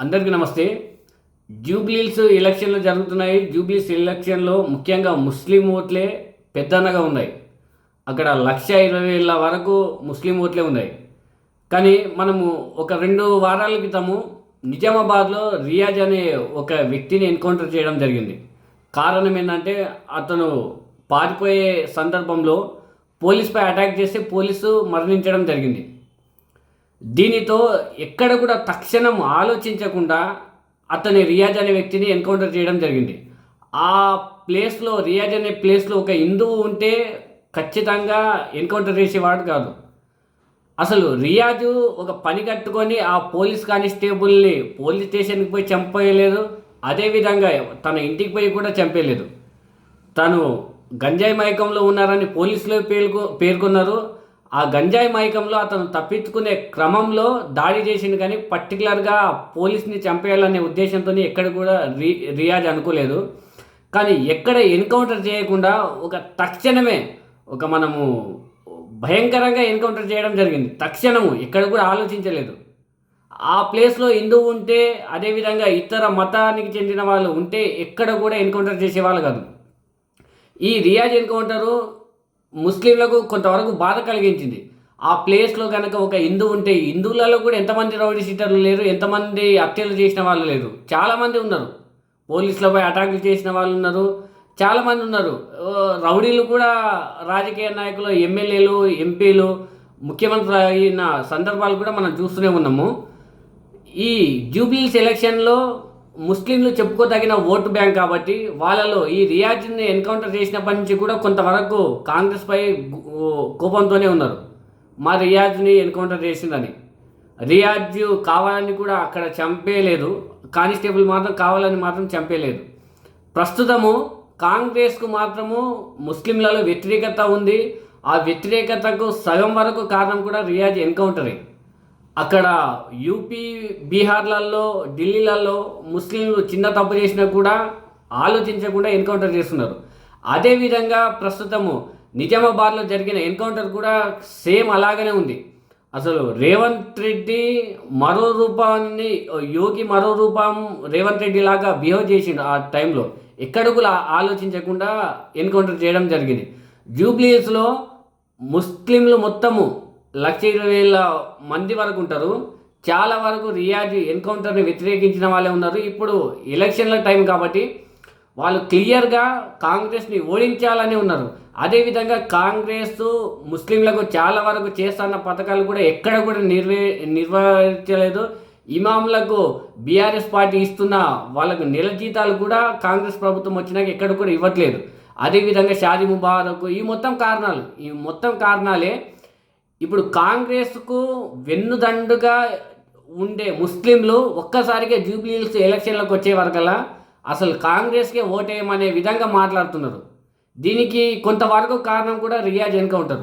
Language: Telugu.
అందరికీ నమస్తే. జూబ్లీస్ ఎలక్షన్లు జరుగుతున్నాయి. జూబ్లీస్ ఎలక్షన్లో ముఖ్యంగా ముస్లిం ఓట్లే పెద్దన్నగా ఉన్నాయి. అక్కడ లక్ష ఇరవై వేల వరకు ముస్లిం ఓట్లే ఉన్నాయి. కానీ మనము ఒక రెండు వారాల క్రితము నిజామాబాద్లో రియాజ్ అనే ఒక వ్యక్తిని ఎన్కౌంటర్ చేయడం జరిగింది. కారణం ఏంటంటే అతను పారిపోయే సందర్భంలో పోలీస్పై అటాక్ చేస్తే పోలీసు మరణించడం జరిగింది. దీనితో ఎక్కడ కూడా తక్షణం ఆలోచించకుండా అతని రియాజ్ అనే వ్యక్తిని ఎన్కౌంటర్ చేయడం జరిగింది. ఆ ప్లేస్లో రియాజ్ అనే ప్లేస్లో ఒక హిందువు ఉంటే ఖచ్చితంగా ఎన్కౌంటర్ చేసేవాడు కాదు. అసలు రియాజు ఒక పని కట్టుకొని ఆ పోలీస్ కానిస్టేబుల్ని పోలీస్ స్టేషన్కి పోయి చంపేయలేదు. అదేవిధంగా తన ఇంటికి పోయి కూడా చంపేయలేదు. తను గంజాయి మైకంలో ఉన్నారని పోలీసులు పేర్కొ పేర్కొన్నారు. ఆ గంజాయి మైకంలో అతను తప్పించుకునే క్రమంలో దాడి చేసింది కానీ పర్టికులర్గా పోలీస్ని చంపేయాలనే ఉద్దేశంతో ఎక్కడ కూడా రి రియాజ్ అనుకోలేదు. కానీ ఎక్కడ ఎన్కౌంటర్ చేయకుండా ఒక తక్షణమే ఒక మనము భయంకరంగా ఎన్కౌంటర్ చేయడం జరిగింది. తక్షణము ఎక్కడ కూడా ఆలోచించలేదు. ఆ ప్లేస్లో హిందువు ఉంటే అదేవిధంగా ఇతర మతానికి చెందిన వాళ్ళు ఉంటే ఎక్కడ కూడా ఎన్కౌంటర్ చేసేవాళ్ళు కాదు. ఈ రియాజ్ ఎన్కౌంటరు ముస్లింలకు కొంతవరకు బాధ కలిగించింది. ఆ ప్లేస్లో కనుక ఒక హిందూ ఉంటే హిందువులలో కూడా ఎంతమంది రౌడీ షీటర్లు లేరు ఎంతమంది హత్యలు చేసిన వాళ్ళు లేరు. చాలామంది ఉన్నారు. పోలీసులపై అటాకులు చేసిన వాళ్ళు ఉన్నారు. చాలామంది ఉన్నారు. రౌడీలు కూడా రాజకీయ నాయకులు ఎమ్మెల్యేలు ఎంపీలు ముఖ్యమంత్రి అయిన సందర్భాలు కూడా మనం చూస్తూనే ఉన్నాము. ఈ జూబ్లీస్ ఎలక్షన్లో ముస్లింలు చెప్పుకోదగిన ఓటు బ్యాంక్ కాబట్టి వాళ్ళలో ఈ రియాజ్ని ఎన్కౌంటర్ చేసినప్పటి నుంచి కూడా కొంతవరకు కాంగ్రెస్పై కోపంతోనే ఉన్నారు. మా రియాజ్ని ఎన్కౌంటర్ చేసిందని. రియాజ్ కావాలని కూడా అక్కడ చంపేయలేదు కానిస్టేబుల్ మాత్రం కావాలని మాత్రం చంపేయలేదు ప్రస్తుతము కాంగ్రెస్కు మాత్రము ముస్లింలలో వ్యతిరేకత ఉంది. ఆ వ్యతిరేకతకు సగం వరకు కారణం కూడా రియాజ్ ఎన్కౌంటరే. అక్కడ యూపీ బీహార్లలో ఢిల్లీలలో ముస్లింలు చిన్న తప్పు చేసినా కూడా ఆలోచించకుండా ఎన్కౌంటర్ చేస్తున్నారు. అదేవిధంగా ప్రస్తుతము నిజామాబాద్లో జరిగిన ఎన్కౌంటర్ కూడా సేమ్ అలాగనే ఉంది. అసలు రేవంత్ రెడ్డి మరో రూపాన్ని యోగి మరో రూపం రేవంత్ రెడ్డి లాగా బిహేవ్ చేసిండు ఆ టైంలో. ఎక్కడ కూడా ఆలోచించకుండా ఎన్కౌంటర్ చేయడం జరిగింది. జూబ్లీస్లో ముస్లింలు మొత్తము లక్ష ఇరవై వేల మంది వరకు ఉంటారు. చాలా వరకు రియాజ్ ఎన్కౌంటర్ని వ్యతిరేకించిన వాళ్ళే ఉన్నారు. ఇప్పుడు ఎలక్షన్ల టైం కాబట్టి వాళ్ళు క్లియర్గా కాంగ్రెస్ని ఓడించాలని ఉన్నారు. అదేవిధంగా కాంగ్రెస్ ముస్లింలకు చాలా వరకు చేస్తున్న పథకాలు కూడా ఎక్కడ కూడా నిర్వే నిర్వహించలేదు. ఇమాంలకు బీఆర్ఎస్ పార్టీ ఇస్తున్న వాళ్ళకు నెల జీతాలు కూడా కాంగ్రెస్ ప్రభుత్వం వచ్చినాక ఎక్కడ కూడా ఇవ్వట్లేదు. అదేవిధంగా షాదీ ముబారక్ ఈ మొత్తం కారణాలు ఈ మొత్తం కారణాలే ఇప్పుడు కాంగ్రెస్కు వెన్నుదండుగా ఉండే ముస్లింలు ఒక్కసారిగా జూబ్లీహిల్స్ ఎలక్షన్లకు వచ్చే వరకల్లా అసలు కాంగ్రెస్కే ఓటేయమనే విధంగా మాట్లాడుతున్నారు. దీనికి కొంతవరకు కారణం కూడా రియాజ్ ఎన్కౌంటర్